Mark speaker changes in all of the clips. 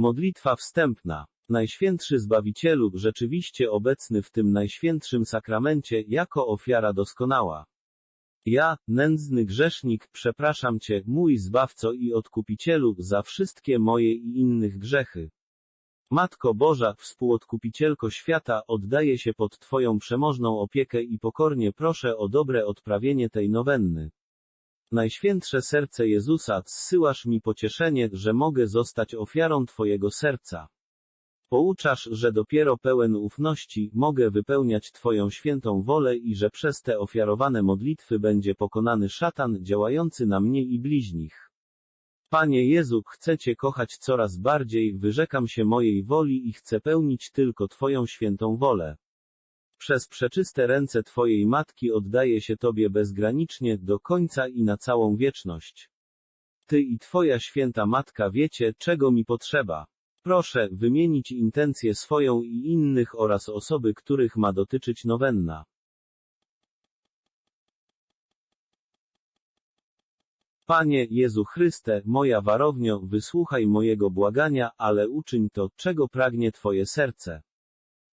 Speaker 1: Modlitwa wstępna. Najświętszy Zbawicielu, rzeczywiście obecny w tym najświętszym sakramencie, jako ofiara doskonała. Ja, nędzny grzesznik, przepraszam Cię, mój Zbawco i Odkupicielu, za wszystkie moje i innych grzechy. Matko Boża, współodkupicielko świata, oddaję się pod Twoją przemożną opiekę i pokornie proszę o dobre odprawienie tej nowenny. Najświętsze serce Jezusa, zsyłasz mi pocieszenie, że mogę zostać ofiarą Twojego serca. Pouczasz, że dopiero pełen ufności mogę wypełniać Twoją świętą wolę i że przez te ofiarowane modlitwy będzie pokonany szatan działający na mnie i bliźnich. Panie Jezu, chcę Cię kochać coraz bardziej, wyrzekam się mojej woli i chcę pełnić tylko Twoją świętą wolę. Przez przeczyste ręce Twojej Matki oddaję się Tobie bezgranicznie, do końca i na całą wieczność. Ty i Twoja święta Matka wiecie, czego mi potrzeba. Proszę, wymienić intencję swoją i innych oraz osoby, których ma dotyczyć nowenna. Panie Jezu Chryste, moja warownio, wysłuchaj mojego błagania, ale uczyń to, czego pragnie Twoje serce.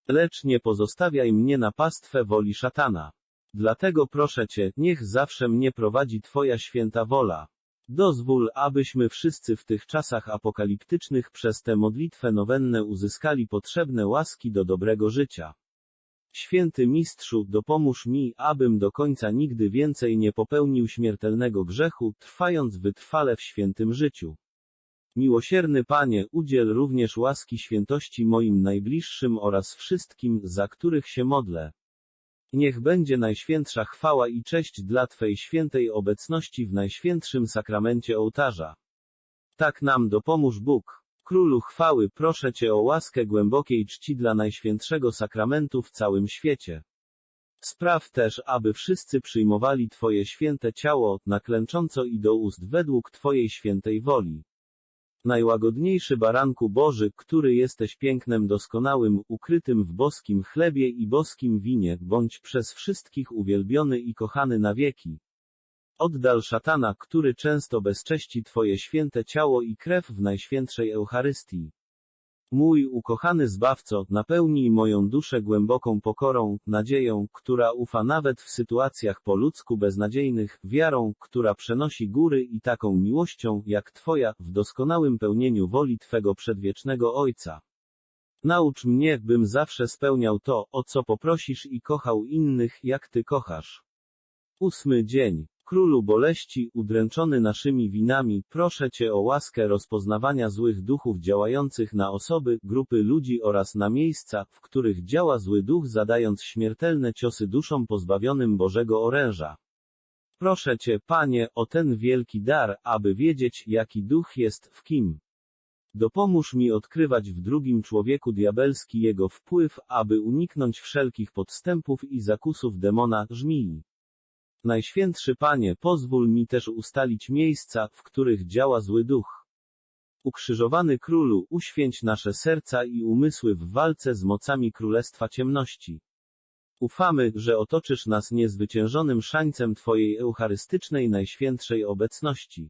Speaker 1: Lecz nie pozostawiaj mnie na pastwę woli szatana. Dlatego proszę Cię, niech zawsze mnie prowadzi Twoja święta wola. Dozwól, abyśmy wszyscy w tych czasach apokaliptycznych przez tę modlitwę nowennę uzyskali potrzebne łaski do dobrego życia. Święty Mistrzu, dopomóż mi, abym do końca nigdy więcej nie popełnił śmiertelnego grzechu, trwając wytrwale w świętym życiu. Miłosierny Panie, udziel również łaski świętości moim najbliższym oraz wszystkim, za których się modlę. Niech będzie najświętsza chwała i cześć dla Twej świętej obecności w najświętszym sakramencie ołtarza. Tak nam dopomóż Bóg. Królu chwały, proszę Cię o łaskę głębokiej czci dla najświętszego sakramentu w całym świecie. Spraw też, aby wszyscy przyjmowali Twoje święte ciało, naklęcząco i do ust według Twojej świętej woli. Najłagodniejszy baranku Boży, który jesteś pięknem doskonałym, ukrytym w boskim chlebie i boskim winie, bądź przez wszystkich uwielbiony i kochany na wieki. Oddal szatana, który często bezcześci Twoje święte ciało i krew w Najświętszej Eucharystii. Mój ukochany Zbawco, napełnij moją duszę głęboką pokorą, nadzieją, która ufa nawet w sytuacjach po ludzku beznadziejnych, wiarą, która przenosi góry i taką miłością, jak Twoja, w doskonałym pełnieniu woli Twego przedwiecznego Ojca. Naucz mnie, bym zawsze spełniał to, o co poprosisz i kochał innych, jak Ty kochasz. Ósmy dzień. Królu boleści, udręczony naszymi winami, proszę Cię o łaskę rozpoznawania złych duchów działających na osoby, grupy ludzi oraz na miejsca, w których działa zły duch zadając śmiertelne ciosy duszom pozbawionym Bożego oręża. Proszę Cię, Panie, o ten wielki dar, aby wiedzieć, jaki duch jest w kim. Dopomóż mi odkrywać w drugim człowieku diabelski jego wpływ, aby uniknąć wszelkich podstępów i zakusów demona, żmii. Najświętszy Panie, pozwól mi też ustalić miejsca, w których działa zły duch. Ukrzyżowany Królu, uświęć nasze serca i umysły w walce z mocami Królestwa Ciemności. Ufamy, że otoczysz nas niezwyciężonym szańcem Twojej eucharystycznej najświętszej obecności.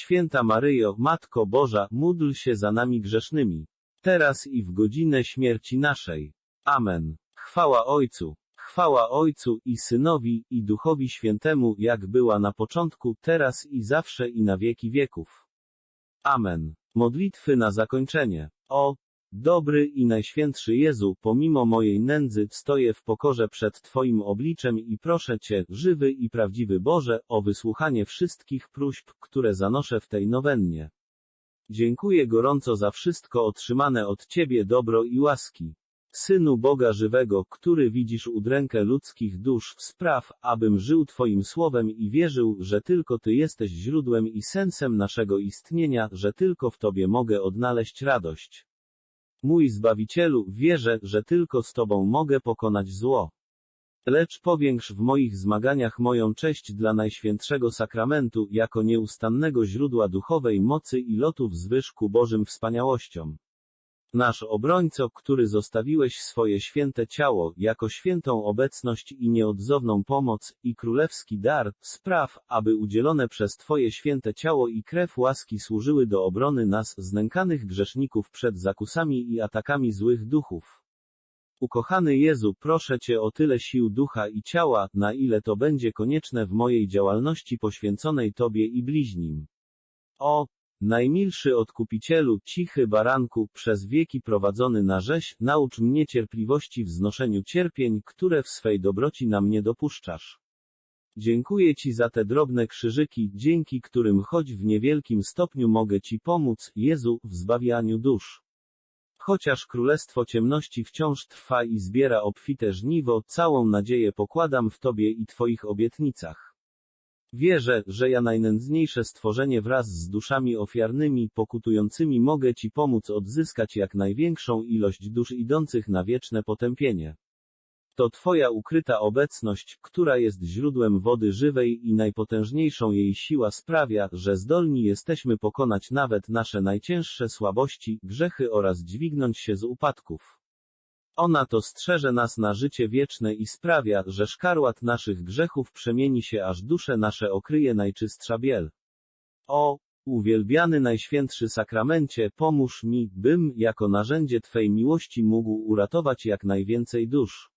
Speaker 1: Święta Maryjo, Matko Boża, módl się za nami grzesznymi. Teraz i w godzinę śmierci naszej. Amen. Chwała Ojcu. Chwała Ojcu i Synowi i Duchowi Świętemu, jak była na początku, teraz i zawsze i na wieki wieków. Amen. Modlitwy na zakończenie. O, Dobry i najświętszy Jezu, pomimo mojej nędzy, stoję w pokorze przed Twoim obliczem i proszę Cię, żywy i prawdziwy Boże, o wysłuchanie wszystkich próśb, które zanoszę w tej nowennie. Dziękuję gorąco za wszystko otrzymane od Ciebie dobro i łaski. Synu Boga żywego, który widzisz udrękę ludzkich dusz, spraw, abym żył Twoim słowem i wierzył, że tylko Ty jesteś źródłem i sensem naszego istnienia, że tylko w Tobie mogę odnaleźć radość. Mój Zbawicielu, wierzę, że tylko z Tobą mogę pokonać zło. Lecz powiększ w moich zmaganiach moją cześć dla Najświętszego Sakramentu, jako nieustannego źródła duchowej mocy i lotów zwyż ku Bożym wspaniałościom. Nasz obrońco, który zostawiłeś swoje święte ciało, jako świętą obecność i nieodzowną pomoc, i królewski dar, spraw, aby udzielone przez Twoje święte ciało i krew łaski służyły do obrony nas, znękanych grzeszników przed zakusami i atakami złych duchów. Ukochany Jezu, proszę Cię o tyle sił ducha i ciała, na ile to będzie konieczne w mojej działalności poświęconej Tobie i bliźnim. O, najmilszy odkupicielu, cichy baranku, przez wieki prowadzony na rzeź, naucz mnie cierpliwości w znoszeniu cierpień, które w swej dobroci na mnie dopuszczasz. Dziękuję Ci za te drobne krzyżyki, dzięki którym choć w niewielkim stopniu mogę Ci pomóc, Jezu, w zbawianiu dusz. Chociaż królestwo ciemności wciąż trwa i zbiera obfite żniwo, całą nadzieję pokładam w Tobie i Twoich obietnicach. Wierzę, że ja najnędzniejsze stworzenie wraz z duszami ofiarnymi, pokutującymi mogę Ci pomóc odzyskać jak największą ilość dusz idących na wieczne potępienie. To Twoja ukryta obecność, która jest źródłem wody żywej i najpotężniejszą jej siła sprawia, że zdolni jesteśmy pokonać nawet nasze najcięższe słabości, grzechy oraz dźwignąć się z upadków. Ona to strzeże nas na życie wieczne i sprawia, że szkarłat naszych grzechów przemieni się aż dusze nasze okryje najczystsza biel. O, uwielbiany Najświętszy Sakramencie, pomóż mi, bym, jako narzędzie Twej miłości mógł uratować jak najwięcej dusz.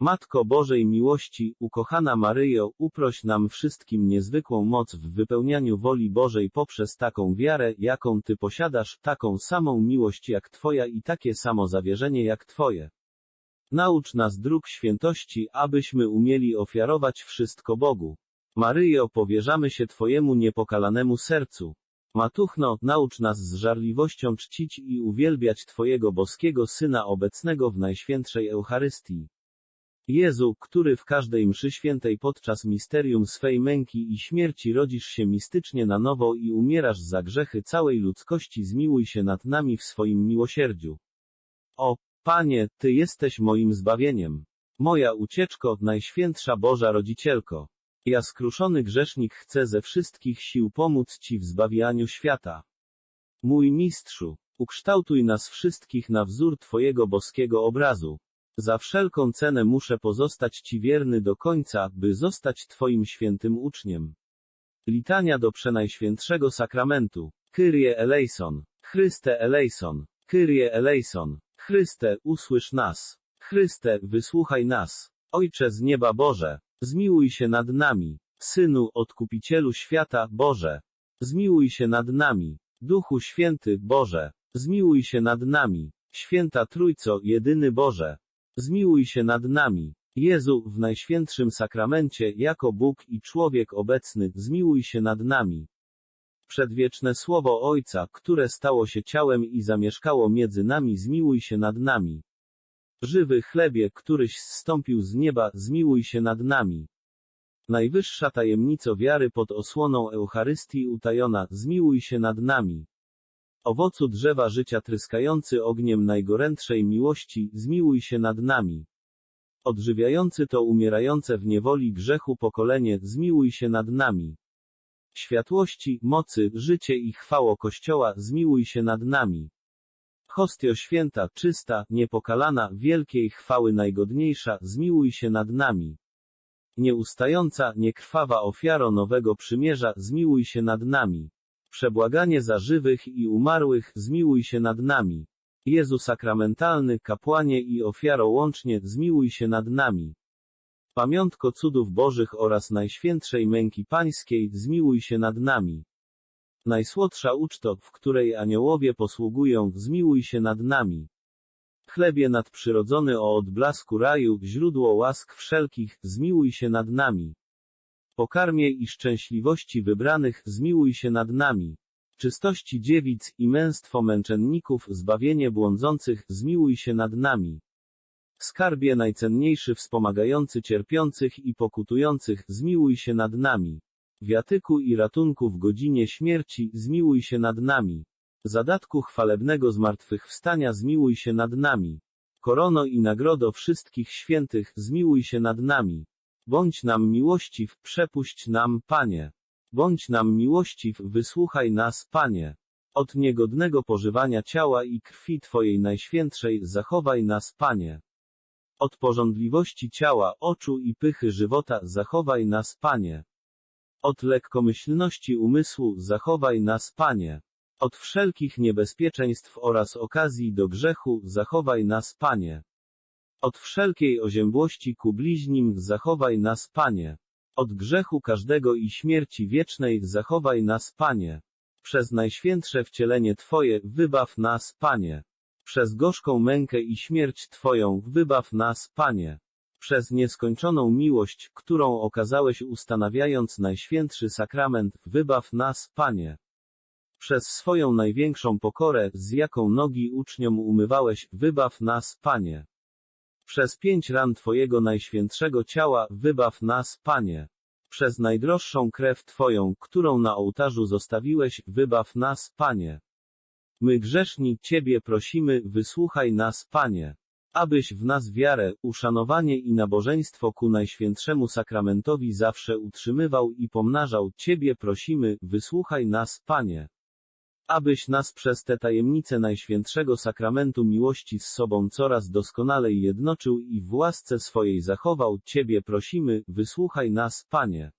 Speaker 1: Matko Bożej Miłości, ukochana Maryjo, uproś nam wszystkim niezwykłą moc w wypełnianiu woli Bożej poprzez taką wiarę, jaką Ty posiadasz, taką samą miłość jak Twoja i takie samo zawierzenie jak Twoje. Naucz nas dróg świętości, abyśmy umieli ofiarować wszystko Bogu. Maryjo, powierzamy się Twojemu niepokalanemu sercu. Matuchno, naucz nas z żarliwością czcić i uwielbiać Twojego boskiego Syna obecnego w Najświętszej Eucharystii. Jezu, który w każdej mszy świętej podczas misterium swej męki i śmierci rodzisz się mistycznie na nowo i umierasz za grzechy całej ludzkości, zmiłuj się nad nami w swoim miłosierdziu. O, Panie, Ty jesteś moim zbawieniem. Moja ucieczko, Najświętsza Boża Rodzicielko. Ja skruszony grzesznik chcę ze wszystkich sił pomóc Ci w zbawianiu świata. Mój mistrzu, ukształtuj nas wszystkich na wzór Twojego boskiego obrazu. Za wszelką cenę muszę pozostać Ci wierny do końca, by zostać Twoim świętym uczniem. Litania do Przenajświętszego Sakramentu. Kyrie eleison. Chryste eleison. Kyrie eleison. Chryste, usłysz nas. Chryste, wysłuchaj nas. Ojcze z nieba Boże, zmiłuj się nad nami. Synu, Odkupicielu świata, Boże, zmiłuj się nad nami. Duchu Święty, Boże, zmiłuj się nad nami. Święta Trójco, jedyny Boże, Zmiłuj się nad nami. Jezu, w Najświętszym Sakramencie, jako Bóg i człowiek obecny, zmiłuj się nad nami. Przedwieczne Słowo Ojca, które stało się ciałem i zamieszkało między nami, zmiłuj się nad nami. Żywy chlebie, któryś zstąpił z nieba, zmiłuj się nad nami. Najwyższa tajemnico wiary pod osłoną Eucharystii utajona, zmiłuj się nad nami. Owocu drzewa życia tryskający ogniem najgorętszej miłości, zmiłuj się nad nami. Odżywiający to umierające w niewoli grzechu pokolenie, zmiłuj się nad nami. Światłości, mocy, życie i chwało Kościoła, zmiłuj się nad nami. Hostio święta, czysta, niepokalana, wielkiej chwały najgodniejsza, zmiłuj się nad nami. Nieustająca, niekrwawa ofiaro nowego przymierza, zmiłuj się nad nami. Przebłaganie za żywych i umarłych, zmiłuj się nad nami. Jezu sakramentalny, kapłanie i ofiaro łącznie, zmiłuj się nad nami. Pamiątko cudów Bożych oraz Najświętszej Męki Pańskiej, zmiłuj się nad nami. Najsłodsza uczto, w której aniołowie posługują, zmiłuj się nad nami. Chlebie nadprzyrodzony o odblasku raju, źródło łask wszelkich, zmiłuj się nad nami. Pokarmie i szczęśliwości wybranych, zmiłuj się nad nami. Czystości dziewic i męstwo męczenników, zbawienie błądzących, zmiłuj się nad nami. Skarbie najcenniejszy wspomagający cierpiących i pokutujących, zmiłuj się nad nami. Wiatyku i ratunku w godzinie śmierci, zmiłuj się nad nami. Zadatku chwalebnego zmartwychwstania zmiłuj się nad nami. Korono i nagrodo wszystkich świętych, zmiłuj się nad nami. Bądź nam miłościw, przepuść nam, Panie. Bądź nam miłościw, wysłuchaj nas, Panie. Od niegodnego pożywania ciała i krwi Twojej najświętszej, zachowaj nas, Panie. Od porządliwości ciała, oczu i pychy żywota, zachowaj nas, Panie. Od lekkomyślności umysłu, zachowaj nas, Panie. Od wszelkich niebezpieczeństw oraz okazji do grzechu, zachowaj nas, Panie. Od wszelkiej oziębłości ku bliźnim, zachowaj nas, Panie. Od grzechu każdego i śmierci wiecznej, zachowaj nas, Panie. Przez najświętsze wcielenie Twoje, wybaw nas, Panie. Przez gorzką mękę i śmierć Twoją, wybaw nas, Panie. Przez nieskończoną miłość, którą okazałeś ustanawiając najświętszy sakrament, wybaw nas, Panie. Przez swoją największą pokorę, z jaką nogi uczniom umywałeś, wybaw nas, Panie. Przez pięć ran Twojego najświętszego ciała, wybaw nas, Panie. Przez najdroższą krew Twoją, którą na ołtarzu zostawiłeś, wybaw nas, Panie. My grzeszni Ciebie prosimy, wysłuchaj nas, Panie. Abyś w nas wiarę, uszanowanie i nabożeństwo ku najświętszemu sakramentowi zawsze utrzymywał i pomnażał, Ciebie prosimy, wysłuchaj nas, Panie. Abyś nas przez te tajemnice Najświętszego Sakramentu Miłości z sobą coraz doskonalej jednoczył i w łasce swojej zachował, Ciebie prosimy, wysłuchaj nas, Panie.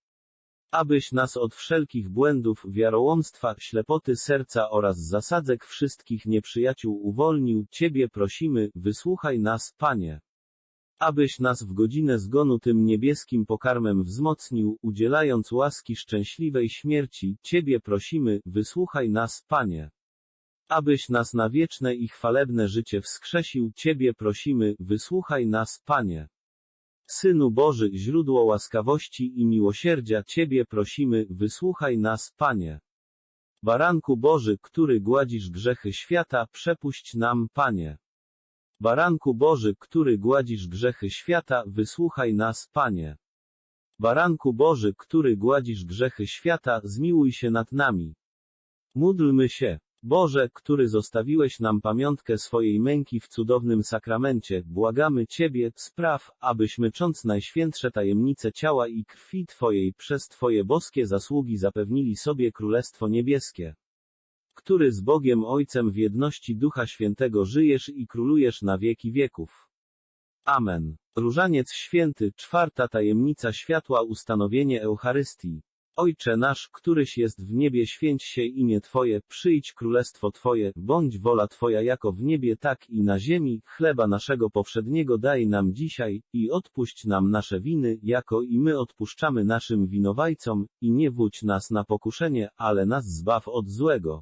Speaker 1: Abyś nas od wszelkich błędów, wiarołomstwa, ślepoty serca oraz zasadzek wszystkich nieprzyjaciół uwolnił, Ciebie prosimy, wysłuchaj nas, Panie. Abyś nas w godzinę zgonu tym niebieskim pokarmem wzmocnił, udzielając łaski szczęśliwej śmierci, Ciebie prosimy, wysłuchaj nas, Panie. Abyś nas na wieczne i chwalebne życie wskrzesił, Ciebie prosimy, wysłuchaj nas, Panie. Synu Boży, źródło łaskawości i miłosierdzia, Ciebie prosimy, wysłuchaj nas, Panie. Baranku Boży, który gładzisz grzechy świata, przepuść nam, Panie. Baranku Boży, który gładzisz grzechy świata, wysłuchaj nas, Panie. Baranku Boży, który gładzisz grzechy świata, zmiłuj się nad nami. Módlmy się. Boże, który zostawiłeś nam pamiątkę swojej męki w cudownym sakramencie, błagamy Ciebie, spraw, abyśmy cząc najświętsze tajemnice ciała i krwi Twojej przez Twoje boskie zasługi zapewnili sobie Królestwo Niebieskie który z Bogiem Ojcem w jedności Ducha Świętego żyjesz i królujesz na wieki wieków. Amen. Różaniec Święty, czwarta tajemnica światła ustanowienie Eucharystii. Ojcze nasz, któryś jest w niebie, święć się imię Twoje, przyjdź królestwo Twoje, bądź wola Twoja jako w niebie, tak i na ziemi, chleba naszego powszedniego daj nam dzisiaj, i odpuść nam nasze winy, jako i my odpuszczamy naszym winowajcom, i nie wódź nas na pokuszenie, ale nas zbaw od złego.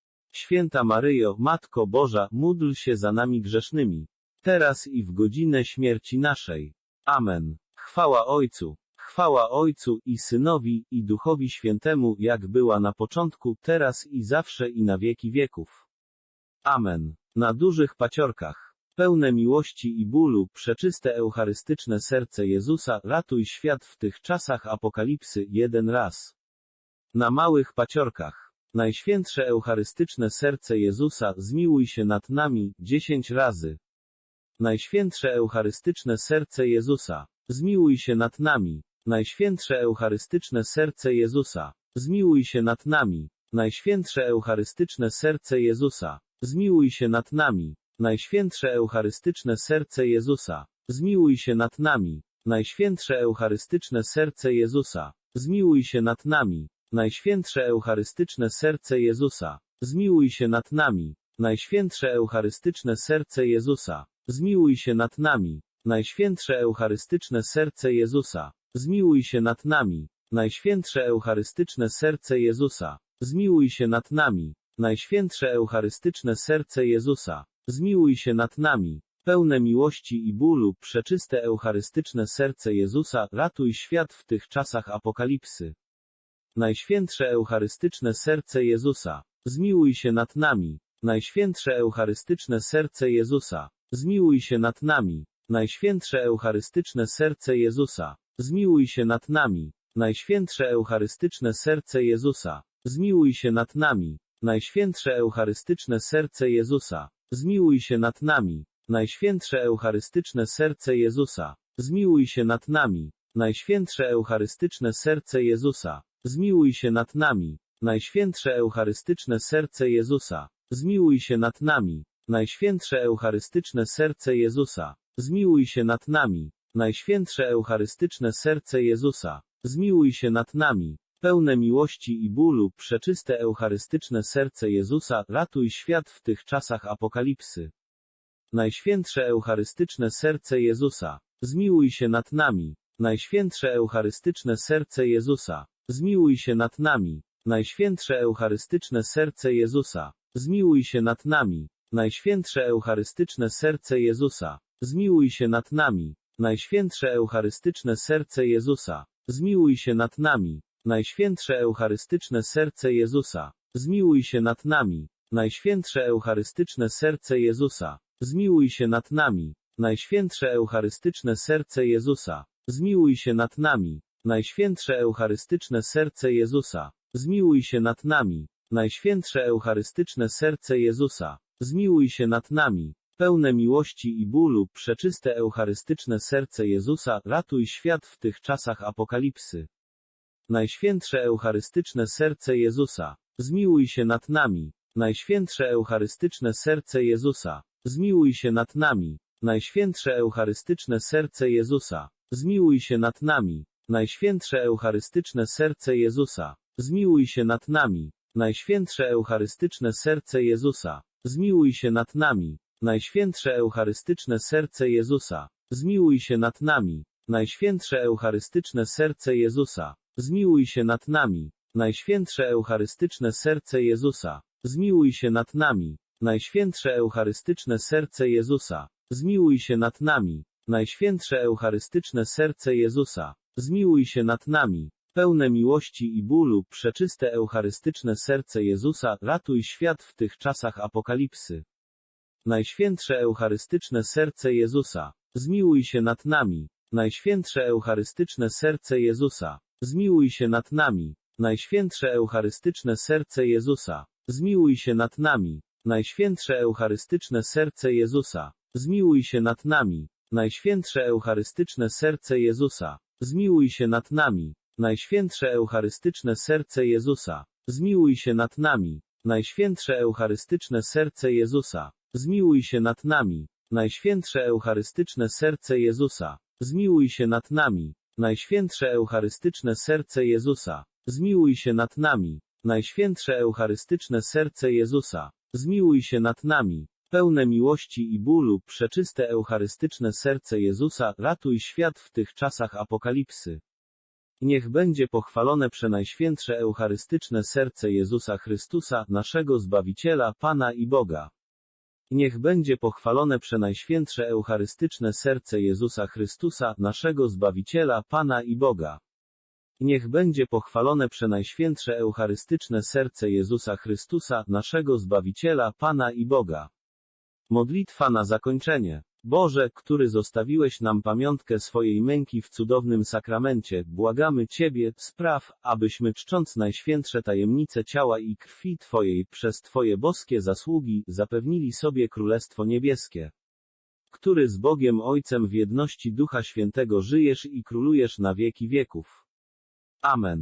Speaker 1: Święta Maryjo, Matko Boża, módl się za nami grzesznymi, teraz i w godzinę śmierci naszej. Amen. Chwała Ojcu, chwała Ojcu i Synowi i Duchowi Świętemu, jak była na początku, teraz i zawsze i na wieki wieków. Amen. Na dużych paciorkach, pełne miłości i bólu, przeczyste eucharystyczne serce Jezusa, ratuj świat w tych czasach apokalipsy, jeden raz. Na małych paciorkach. Najświętsze Eucharystyczne Serce Jezusa, zmiłuj się nad nami, dziesięć razy. Najświętsze Eucharystyczne Serce Jezusa, zmiłuj się nad nami. Najświętsze Eucharystyczne Serce Jezusa, zmiłuj się nad nami. Najświętsze Eucharystyczne Serce Jezusa, zmiłuj się nad nami. Najświętsze Eucharystyczne Serce Jezusa, zmiłuj się nad nami. Najświętsze Eucharystyczne Serce Jezusa, zmiłuj się nad nami. Najświętsze Eucharystyczne Serce Jezusa, zmiłuj się nad nami. Najświętsze Eucharystyczne Serce Jezusa, zmiłuj się nad nami. Najświętsze Eucharystyczne Serce Jezusa, zmiłuj się nad nami. Najświętsze Eucharystyczne Serce Jezusa, zmiłuj się nad nami. Najświętsze Eucharystyczne Serce Jezusa, zmiłuj się nad nami. Pełne miłości i bólu, przeczyste Eucharystyczne Serce Jezusa, ratuj świat w tych czasach apokalipsy. Najświętsze Eucharystyczne Serce Jezusa, zmiłuj się nad nami. Najświętsze Eucharystyczne Serce Jezusa, zmiłuj się nad nami. Najświętsze Eucharystyczne Serce Jezusa, zmiłuj się nad nami. Najświętsze Eucharystyczne Serce Jezusa, zmiłuj się nad nami. Najświętsze Eucharystyczne Serce Jezusa, zmiłuj się nad nami. Najświętsze Eucharystyczne Serce Jezusa, zmiłuj się nad nami. Najświętsze Eucharystyczne Serce Jezusa, Zmiłuj się nad nami. Najświętsze Eucharystyczne Serce Jezusa. Zmiłuj się nad nami. Najświętsze Eucharystyczne Serce Jezusa. Zmiłuj się nad nami. Najświętsze Eucharystyczne Serce Jezusa. Zmiłuj się nad nami. Pełne miłości i bólu, przeczyste Eucharystyczne Serce Jezusa, ratuj świat w tych czasach apokalipsy. Najświętsze Eucharystyczne Serce Jezusa. Zmiłuj się nad nami. Najświętsze Eucharystyczne Serce Jezusa. Zmiłuj się nad nami. Najświętsze Eucharystyczne Serce Jezusa. Zmiłuj się nad nami. Najświętsze Eucharystyczne Serce Jezusa. Zmiłuj się nad nami. Najświętsze Eucharystyczne Serce Jezusa. Zmiłuj się nad nami. Najświętsze Eucharystyczne Serce Jezusa. Zmiłuj się nad nami. Najświętsze Eucharystyczne Serce Jezusa. Zmiłuj się nad nami. Najświętsze Eucharystyczne Serce Jezusa. Zmiłuj się nad nami. Najświętsze Eucharystyczne Serce Jezusa, zmiłuj się nad nami. Najświętsze Eucharystyczne Serce Jezusa, zmiłuj się nad nami. Pełne miłości i bólu, przeczyste Eucharystyczne Serce Jezusa, ratuj świat w tych czasach apokalipsy. Najświętsze Eucharystyczne Serce Jezusa, zmiłuj się nad nami. Najświętsze Eucharystyczne Serce Jezusa, zmiłuj się nad nami. Najświętsze Eucharystyczne Serce Jezusa, zmiłuj się nad nami. Najświętsze Eucharystyczne Serce Jezusa, zmiłuj się nad nami. Najświętsze Eucharystyczne Serce Jezusa, zmiłuj się nad nami. Najświętsze Eucharystyczne Serce Jezusa, zmiłuj się nad nami. Najświętsze Eucharystyczne Serce Jezusa, zmiłuj się nad nami. Najświętsze Eucharystyczne Serce Jezusa, zmiłuj się nad nami. Najświętsze Eucharystyczne Serce Jezusa, zmiłuj się nad nami. Najświętsze Eucharystyczne Serce Jezusa, zmiłuj się nad nami. Pełne miłości i bólu, przeczyste Eucharystyczne Serce Jezusa, ratuj świat w tych czasach apokalipsy. Najświętsze Eucharystyczne Serce Jezusa, zmiłuj się nad nami. Najświętsze Eucharystyczne Serce Jezusa, zmiłuj się nad nami. Najświętsze Eucharystyczne Serce Jezusa, zmiłuj się nad nami. Najświętsze Eucharystyczne Serce Jezusa, zmiłuj się nad nami. Najświętsze Eucharystyczne Serce Jezusa, zmiłuj się nad nami. Najświętsze Eucharystyczne Serce Jezusa, zmiłuj się nad nami. Najświętsze Eucharystyczne Serce Jezusa, zmiłuj się nad nami. Najświętsze Eucharystyczne Serce Jezusa, zmiłuj się nad nami. Najświętsze Eucharystyczne Serce Jezusa, zmiłuj się nad nami. Najświętsze Eucharystyczne Serce Jezusa, zmiłuj się nad nami. Pełne miłości i bólu, przeczyste Eucharystyczne Serce Jezusa, ratuj świat w tych czasach apokalipsy. Niech będzie pochwalone przenajświętsze Eucharystyczne Serce Jezusa Chrystusa, naszego Zbawiciela, Pana i Boga. Niech będzie pochwalone przenajświętsze Eucharystyczne Serce Jezusa Chrystusa, naszego Zbawiciela, Pana i Boga. Niech będzie pochwalone przenajświętsze Eucharystyczne Serce Jezusa Chrystusa, naszego Zbawiciela, Pana i Boga. Modlitwa na zakończenie. Boże, który zostawiłeś nam pamiątkę swojej męki w cudownym sakramencie, błagamy Ciebie, spraw, abyśmy czcząc najświętsze tajemnice ciała i krwi Twojej przez Twoje boskie zasługi, zapewnili sobie Królestwo Niebieskie. Który z Bogiem Ojcem w jedności Ducha Świętego żyjesz i królujesz na wieki wieków. Amen.